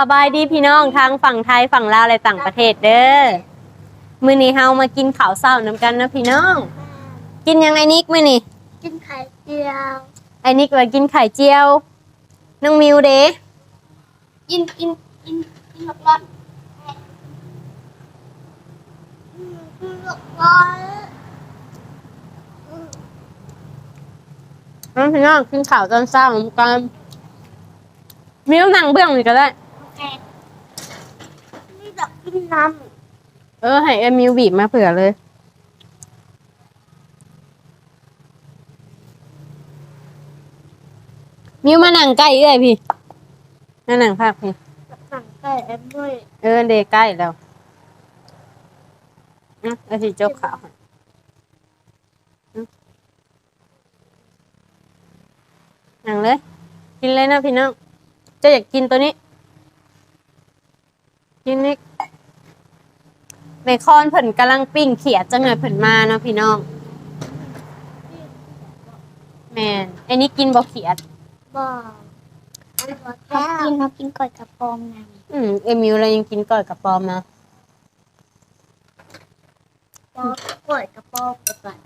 สบายดีพี่น้องทางฝั่งไทยฝั่งลาวและต่างประเทศเด้อมื้อนี้เฮามากินข้าวเช้านํกันนะพี่น้อง กินยังไงนิกมื้อนี้กินไข่เจียวไอ้นิกว่ากินไข่เจียวน้องมิวเด้กินกินกินกินหลอกร้อนอืมกินหลอกร้อนอืมน้องพี่น้องกินข้าวตอนเช้านํกันมิวนั่งเบื้องนี่ก็ได้ โอเคไม่อยา กกินน้เออ ให้ไอ้มิวบีบมาเผื่อเลย มิวมานั่งใกล้เอ้ยพี่มานั่งภาคพี่ำสั่งไก่แอมด้วยเออเดใกล้แล้วนะไอ้ที่โจ๊กขาวให้อื้อนั่งเลย กินเลยนะพี่น้องเจะอยากกินตัวนี้ กินนี่ เบคอนเพิ่นกำลังปิ้งเขียดจังหน่อยเพิ่นมาเนาะพี่น้อง แมนไอ้นี่กินบ่เขียด บอกอันบอกแก้วกินเขากินก่อยกระปอมไงอืมเอมิวเรายังกินก่อยกับปอมนะปอมก่อยกระปอมไปก่อน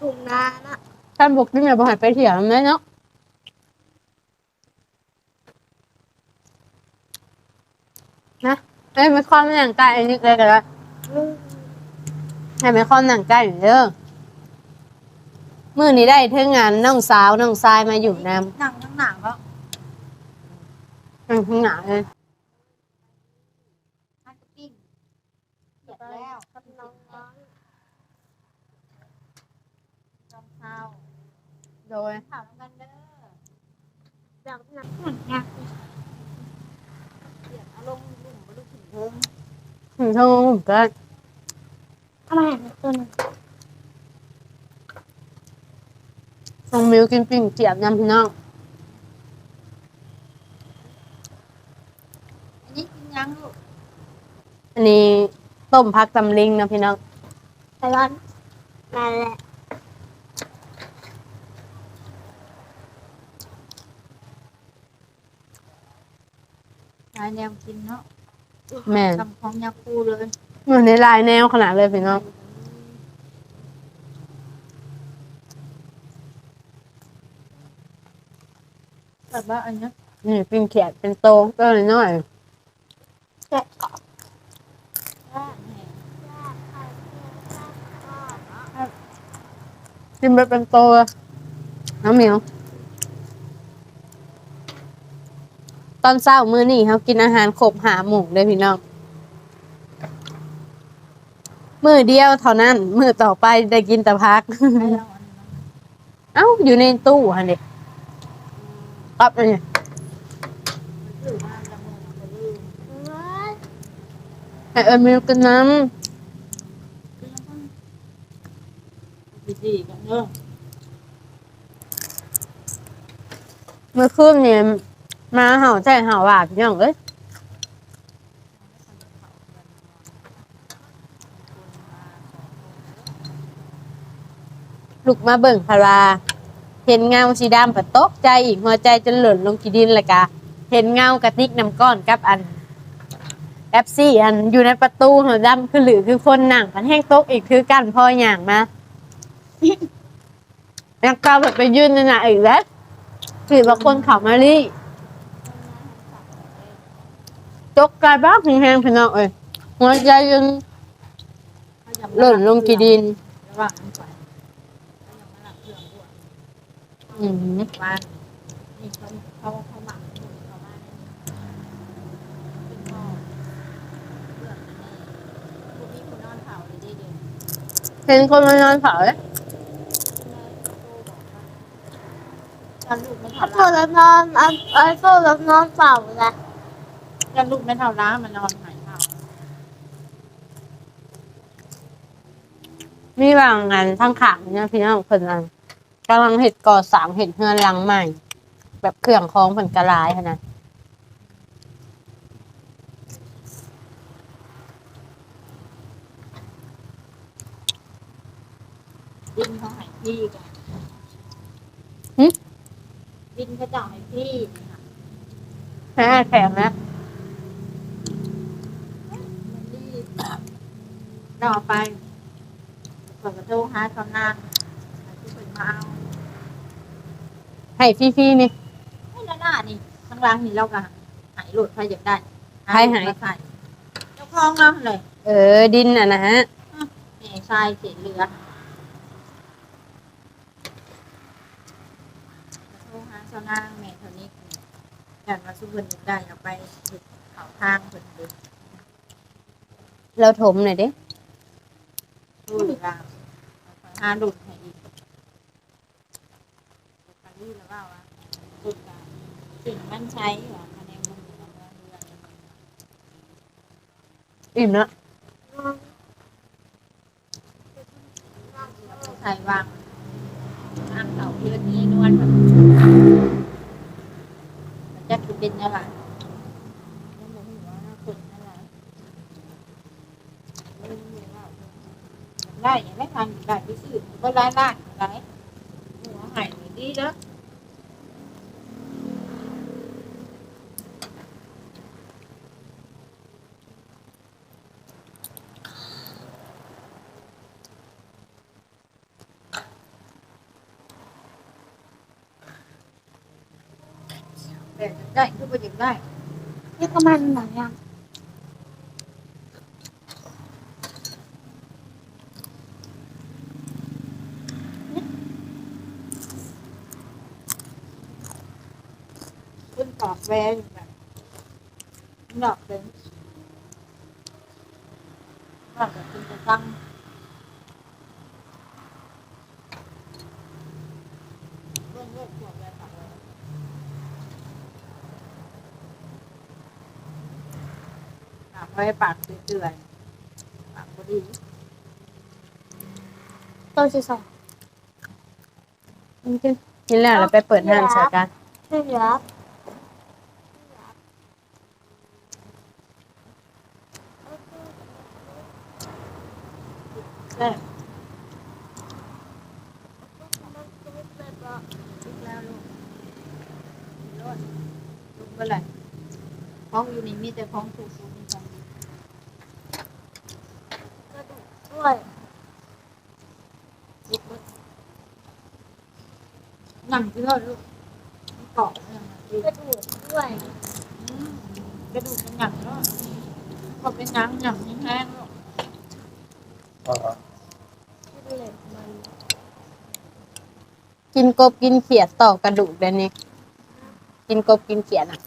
ถุงนานะท่านบอกกินอย่าบ่ใหายไปเถียงเลยเนาะนะ เอ้ยไม่คอมหนังไก่อันนี้เลยกันละอืมให้ไม่คอมหนังไก่อยู่เด้อมื้อนี้ได้เทิงงานน้องสาวน้องทรายมาอยู่นำหนังทั้งหนังก็อืมข้างหน้าเลยทานกระปิ้งเสร็จแล้วกับน้องน้องจอมเช้าโดยถามกันเด้ออยากหนักหนักอยากเดี๋ยวเอาลงลุ่มบ ลูกถึงเพิ่มถึงช่วงผมก็ทำไมอะตัวนึงส่งมิวกินปิ้งเจียบยำพี่น้องอันนี้กินยังลูกอันนี้ต้มพักตำลิงนะพี่น้องไอรอนนั่นแหละลายแนวกินเนาะ แม่น ทำของยาคูเลยอยู่ในลายแนวขนาดเลยพี่น้องแบบว่าอันเนี้ยนี่ปิ้งเขียดเป็นโตก็เลยน้อยแกะกรอบว่าแหมกินไปเป็นโตอะน้ำเหมียว ตอนเช้ามื้อนี้เขากินอาหารครบหาหมู่เลยพี่น้องมื้อเดียวเท่านั้น มื้อต่อไปได้กินแต่พักให้เราอันนั้นเอ้าอยู่ในตู้ฮะเด็กปั๊บเลยถือว่าละเมอจะลืมให้เอิญมิวกินน้ดีๆกันเนอะำเมื่อคืนเนี่ย มาเห่าใช่เห่าว่าพี่น้องเอ้ยลุกมาเบิ่งพาราเห็นเงาสีดำปะตกใจอีกหัวใจจนหล่นลงกีดินเลยกะเห็นเงากระติกน้ำก้อนกับอันแอปซี่อันอยู่ในประตูหัวดำคือหรือคือคนหนังพันแห้งตกอีกคือกันพออย่างมาแล้วก็แบบไปยืนในหนาอีกแล้วถือว่าคนขับมาลี่ ตกกลายบ้าแห้งๆพี่น้องเอ้ยหัวใจยังหล่นลงกีดินระหว่างนั้นไปเขายังมาหลับเครื่องด้วยอืมว่านี่เขาเขาเขาหมักเขาว่าเป็นพ่อเรื่องนี้พวกนี้คุณนอนเผาเลยได้เด่นเห็นคนมานอนเผาเลยกันลูกไม่เอาเท่าโทร้ารนอนเอาเอาโทรนอนเปล่าละกันลูกไม่เท่าร้ามันนอนไหนเท่ามีบางงานทั้งขางเนี่ยพี่น้องเพิ่นอันกำลังเห็ดก่อสร้างเห็ดเฮือนหลังใหม่ แบบเครื่องคล้องเพิ่นกระลายขนาดดินเขาให้พี่กันหึดินเขาจะให้พี่นะคะเแม่แข็งนะ มันดี ดอกไปเปิดประตูหาเขานางให้ผู้คนมาเอาให้ฟรีๆนี่ ให้หน้านี่ข้างล่างนี่เราก็หายหลุดใครอยากได้ใครหายมาใส่เจ้าของเราเลยเออ ดินอะนะฮะ นี่ทรายเศษเหลือประตูหาเขานางแม่เท่านี้อยากมาสู้เพิ่นอยากได้เอาไปเฮ็ดเขาทางเพิ่นเด้อเราถมหน่อยดิสู้หรือเรา หาดุดให้อีกตอนนี้แล้วว่าวะดุดกันสิ่งมันใช้หรอคะแนนมันอยู่ในเมืองเรือนอิ่มแล้วใส่วางอ่างเต่าเพื่อนนี้นวลแบบจะคือเป็นอะไรยังบอกหัวหน้าคนอะไรได้ยังไม่ทันได้ไปซื้อก็ร้ายล่างไรหัวหายดีแล้วแบบได้คือประโยชน์ได้นี่ก็มันหน่อยอะ ออกแวงแบบดอกเป็นว่าแบบคุณจะตั้งเรื่องเรื่องปอกแวงปากเลยปากไว้ปากเตือนๆปากพอดีตัวที่สองกินแล้วเราไปเปิดห้างใส่กันเสือแซ่บ มันจะไม่เป็นหรอก ลุกแล้วลูกรอดลุกเมื่อไหร่ของอยู่นี่มี แต่ของถูกๆมีของดีกระดูกด้วยลุกเบิดหนังที่เรอดลูกเกาะเนี่ยนดีกระดูกด้วยอืมกระดูกเป็นหนังเนาะก็เป็นหนังหนังแห้งๆเนาะที่เหล็กมันกินกบกินเขียดต่อกระดูกเดี๋ยวนี้กินกบกินเขียดอะ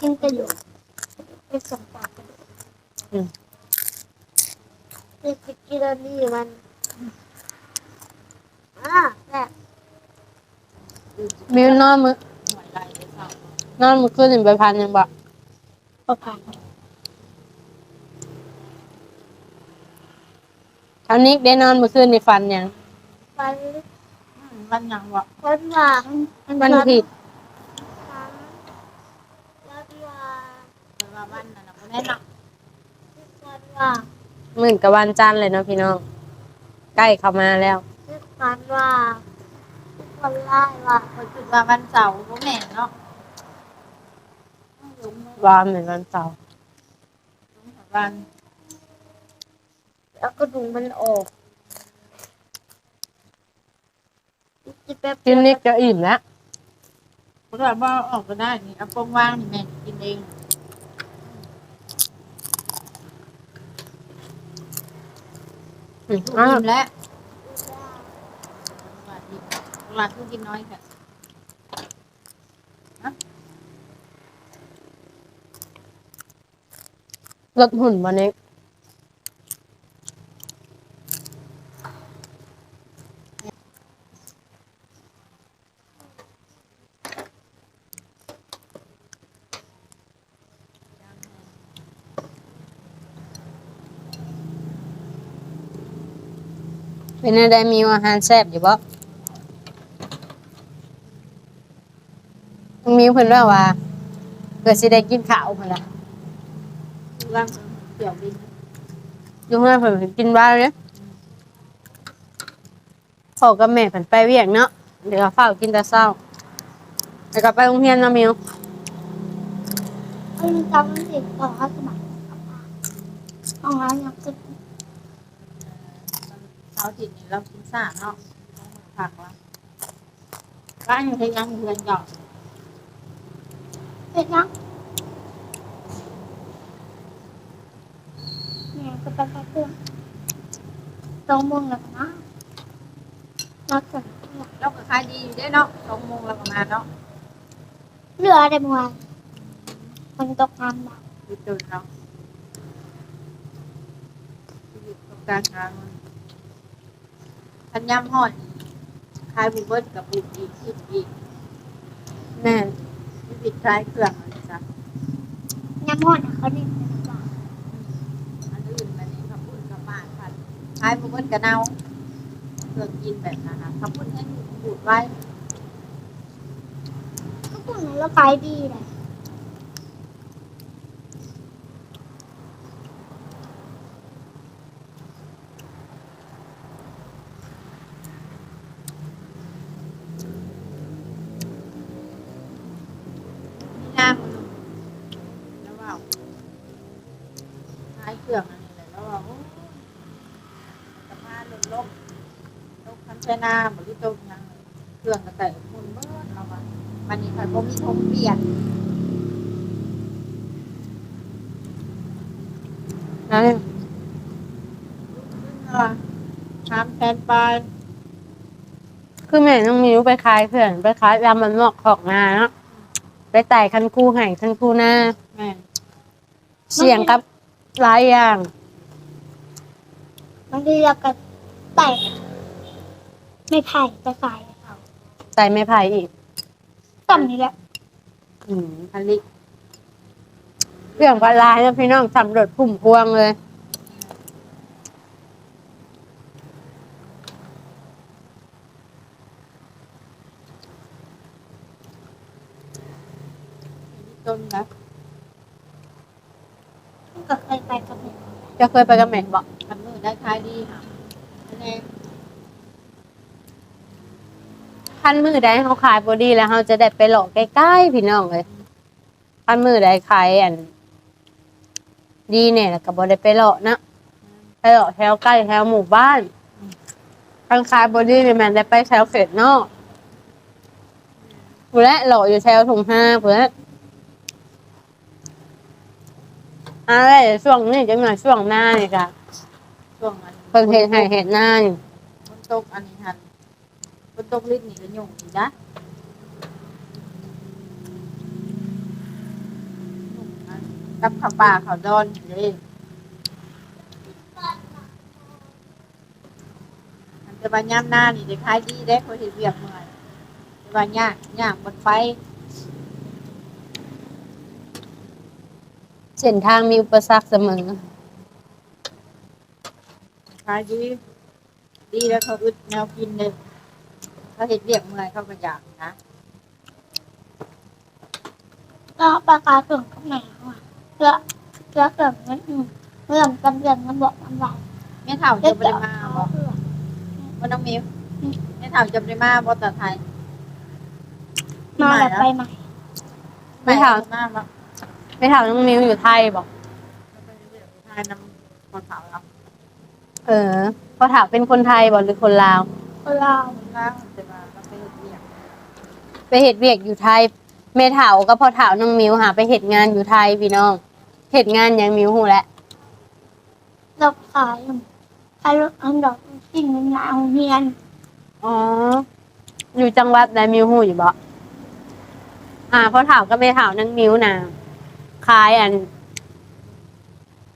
กินกระดูกเป็นสองปากกระดูกอืมนี่คือกินอันนี้มันอ่าแบบมิวนอนมือหวยลายเลยเศร้านอนมือขึ้นหนึ่งไปพันยังบอกประพันธ์เช้านี้ได้นอนมือขึ้นในฟันยัง วันมันยังวะวันหลังวันผิด วันหลัง แต่ว่าวัน นั้นน่ะบ่แน่นอนวันหลังหมื่นกับวันจันทร์เลยเนาะพี่น้อง ใกล้เข้ามาแล้ววันหลังวันไล่ว่ะคนคิดว่าวันเสาร์บ่แม่นเนาะลงมาวันเหมือนวันเสาร์ลงหาวัน แล้วกระดูกมันออกกินแป๊บกินนิดก็อิ่มแล้วเพราะว่าออกก็ได้นี่เอาปงว่างนี่แม่กินเอง อืมลูกอ้าวกินแล้วหลานกินหลานทุกกินน้อยค่ะลดหุ่นวันนี้ เป็นอะไรมีอาหารแซ่บอยู่บ่ต้องมีเพิ่นว่าว่าเกิดสิได้กินข้าวเพิ่นล่ะร่างเกี่ยวดินอยุ่งเพิ่นกินบ้าเลยพ่อกับแม่เพิ่นไปเวียกเนาะเดี๋ยวเฝ้ากินแต่เช้าแล้วก็ไปโรงเรียนนะมิวเอ้ยจำมันสิต่อเขาสมัยห้องน้ำยังขึ้นเช้าจิตนี่ เรากินซ่าเนาะต้องมือผักวะบ้านอยู่ที่ยังเพื่อนหยอกเป็นยังเนี่ยก็ไปกับเพื่อนตรงมึงแล้วนะรักกันเราก็ขายดีอยู่เด้เนาะสองโมงเราก็มาเนาะเรือได้เมื่อวานมันตกน้ำหนักอยู่จุดเนาะอยู่ตรงกลาง ทางทันยำห่อนขายบุเบิ้ลกับบุกอีกคิดอีกแน่นมีปิดคลายเครื่องอะไรจ้ะน้ำมอนเขาเนี่ยเป็นหวานอันอื่นแบบนี้ขับพุ่นกับบ้านพันขายบุเบิ้ลกับเนาเครื่องกินแบบนั้นนะขับพุ่นให้บูดไว้ ก็พูดแล้วขายดีเลย มีน้ำมันแล้วว่าขายเครื่องอันนี้เลยแล้วว่าโอ้สภาพลดลบลบคันใช้น้ำบริโภคนะเครื่องกระแตกมุนเบิ้ลเราว่ามันนี่ค่ะก็มีทงเปลี่ยนนั่นทำแทนไปคือแม่น้องมิวไปขายเพื่อนไปขายยำมันนอกขอกนาเนาะไปไต่คันคู่ไห่คันคู่หน้าแม่เสี่ยงกับ หลายอย่างบางทีเราก็แตกไม่ไผ่จะขายเขาไต่ไม่ไผ่อีกต่ำนี้แหละ อืมผลิตเรื่องปลาลายนะพี่น้องสำรวจพุ่มพวงเลย ต้นนะ ก็เคยไปกับเด็ก จะเคยไปกับแม่บอกทำมือได้ขายดีค่ะแน่คันมือใดเขาขายบอดีแล้วเขาจะได้ไปหลอกใกล้ๆพี่น้องเลยคันมือใดขายอัน ดีเนี่ยแล้วก็บอได้ไปหลอกนะไปหลอกแถวใกล้แถวหมู่บ้านคันขายบอดี้เนี่ยแมันได้ไปแถวเขตนอกผู้และหลอกอยู่แถวถุงห้าผู้และ อะไรช่วงนี้จะหน่อยช่วงหน้านี่ค่ะช่วงอันเพิ่งเห็นให้เห็นหน้านี่ฝนตกอันนี้ทันฝนตกลิ้นนี่ก็ยุ่งอีกนะกับข้าวปลาข้าวดอนเลยมันจะมาย่ำหน้านี่ได้ขายดีได้คนเห็นเวียกเมื่อยแต่ว่าย่างย่างบนไฟ เส้นทางมีอุปสรรคเสมอ ขายดีดีแล้วเขาอึดแนวกินเลยเขาเห็นเรียกเมื่อยเขาก็อยากนะแล้วปลากาเกิดกับแหนว่ะเรือเรือเกิดเงินเรื่องกำเรื่องมันบอกมันไหวแม่เถ่าเดี๋จะยวไปจะมาเอาบอกเพื่อว่าน้องมิวแม่เถ่าจะไปมาบอกแต่ไทยมาแบบไปใหม่ไม่เถ่ามาบอก ไม่ถามน้องมิวอยู่ไทยบอกไทยนำคนเถ่าเราเออพอถามเป็นคนไทยบอกหรือคนลาว คนเราคนล่างจะมาเราไปเห็นเรียกไปเหตุเวียกอยู่ไทยเมถาวก็พอถาวน้องมิวหาไปเหตุงานอยู่ไทยพี่น้องเหตุงานยังมิวหูแหละเราขายขายรถอันดอกจริงมันเอาเฮียนอ๋อ อยู่จังหวัดใดมิวหูอยู่บ่อ่าพอถาวก็เมถาวนังมิวนะ ขายอัน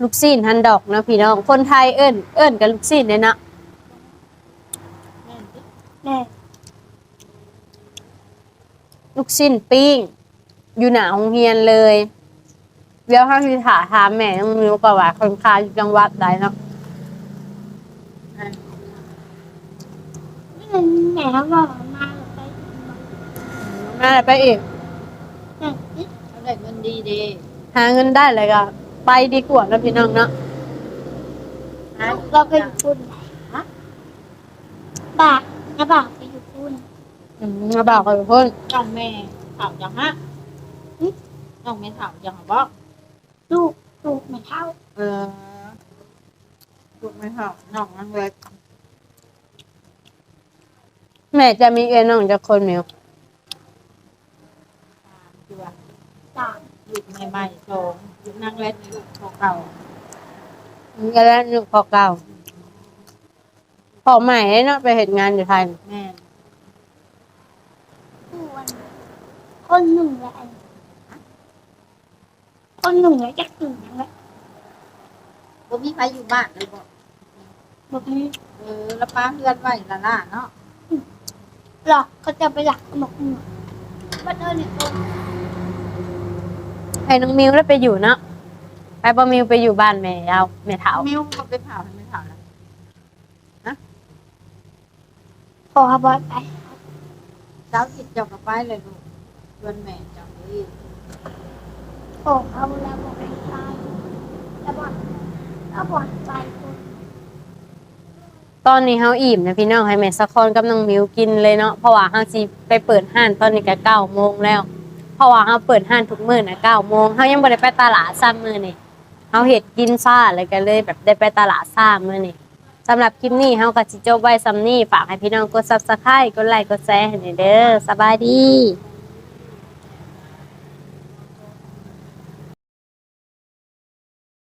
ลูกซีนฮันดอกนะพี่น้อง คนไทยเอิ้น เอิ้นกับลูกซีนเนี่ยนะแม่นสิแน่ลูกซีนปิ้ง อยู่หนาโรงเรียนเลยเดี๋ยวถ้าที่ถาถามแม่น้องมิวก็ว่าคนขายอยู่จังหวัดใดเนาะอะไม่เป็นแหนว่ามาไปน่าจะไปอีกแน่เขาได้เงินดีเด้ หาเงินได้เลยก็ไปดีกว่านะพี่น้องเนาะหาเราไปอยู่พุ่นบาทนะบาทไปอยู่พุ่นอืมมาบอกกับเพื่อนน้องแม่เถ่าจังฮะน้องเมนเถ่าจังหรอบอกลูกลูกไม่เท่า เออลูกไม่เถ่าน้องนั่งเล็กแม่จะมีเอ็นน้องจะคนมิว คือว่า ต่าง ลูกใหม่ๆโตลูกนั่งเล็กลูกเก่าก็แล้วนึกพอเก่าพอใหม่เนาะไปเห็นงานอยู่ไทยๆแม่ส่วนคนหนึ่งแหละคนหนึ่งแหละจะตื่นแหละบ่มีใครอยู่บ้านเลยบอกแบบนี้เออแล้วป้าเพื่อนไว้ละล่ะเนาะหรอกเขาจะไปหลักหมกหนึ่งบ้านเออเนี่ยคน ให้น้องมิวได้ไปอยู่เนาะไปบ่มิวไปอยู่บ้านแม่เอาแม่เฒ่ามิวเขาไปเผาให้ไม่เผาแล้วขอบอกไปเจ้าจิตเจ้ากับไปเลยลูกเพื่อนแม่เจ้าเลยขอเอาแล้วบอกไปตายแล้วบอกแล้วบอกไปคนตอนนี้เฮาอิ่มนะพี่น้องให้แม่สักคนกับน้องมิวกินเลยเนาะเพราะว่าเฮาสิไปเปิดห้านตอนนี้ก็เก้าโมงแล้วเพ ราะว่าเขาเปิดห้านทุกมื้อนะเก้าโมงเขายังบ่ได้ไปตลาดซ้ำมื้อนี่เขาเห็ดกินซ่าเลยก็เลยแบบได้ไปตลาดซ้ำมื้อนี่สำหรับคลิปนี้เขาก็สิจบไว้ซ้ำนี่ฝากให้พี่น้องกดซับสไครต์กดไลค์กดแชร์ให้หน่อยเด้อสบายดี